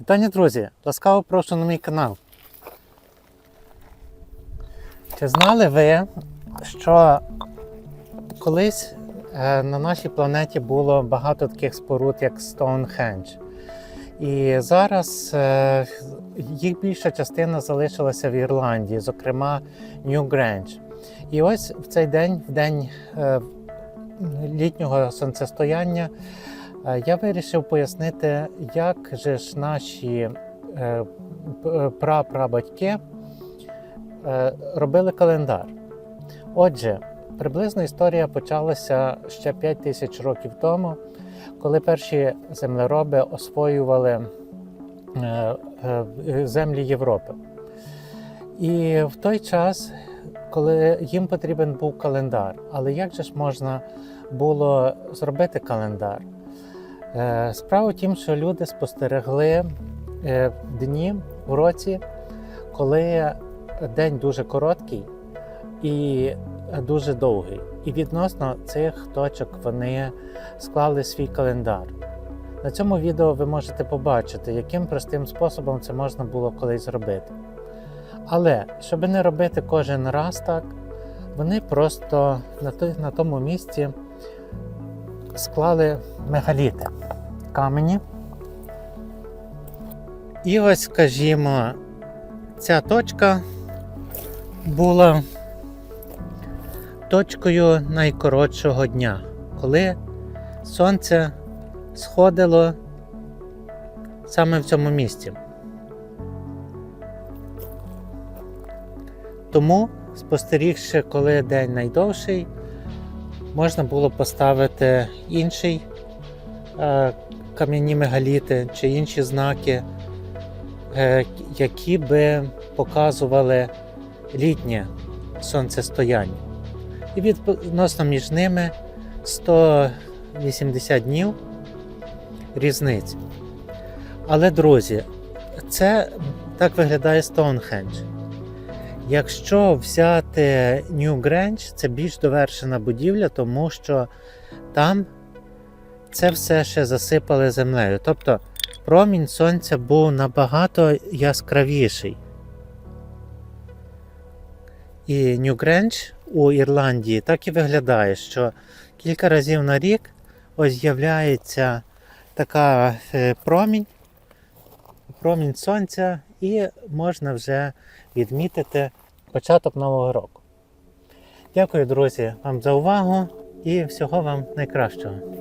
Вітання, друзі! Ласкаво прошу на мій канал. Чи знали ви, що колись е, на нашій планеті було багато таких споруд, як Стоунхендж? І зараз е, їх більша частина залишилася в Ірландії, зокрема Нью-Грендж. І ось в цей день, в день е, літнього сонцестояння, Я вирішив пояснити, як же ж наші е, прапрабатьки е, робили календар. Отже, приблизно історія почалася ще 5 тисяч років тому, коли перші землероби освоювали е, е, землі Європи. І в той час, коли їм потрібен був календар, але як же ж можна було зробити календар? Е, Справа в тім, що люди спостерегли е, дні в році, коли день дуже короткий і дуже довгий. І відносно цих точок вони склали свій календар. На цьому відео ви можете побачити, яким простим способом це можна було колись зробити. Але щоб не робити кожен раз так, вони просто на тому місці склали мегаліти камені. І ось, скажімо, ця точка була точкою найкоротшого дня, коли сонце сходило саме в цьому місці. Тому, спостерігши, коли день найдовший, можна було поставити інший е, кам'яні мегаліти чи інші знаки, е, які би показували літнє сонцестояння. І відносно між ними 180 днів різниці. Але, друзі, це так виглядає Стоунхендж. Якщо взяти Нью Грендж, це більш довершена будівля, тому що там це все ще засипали землею. Тобто промінь сонця був набагато яскравіший. І Нью Грендж у Ірландії так і виглядає, що кілька разів на рік ось з'являється така е, промінь, промінь сонця, і можна вже відмітити початок нового року. Дякую, друзі, вам за увагу і всього вам найкращого.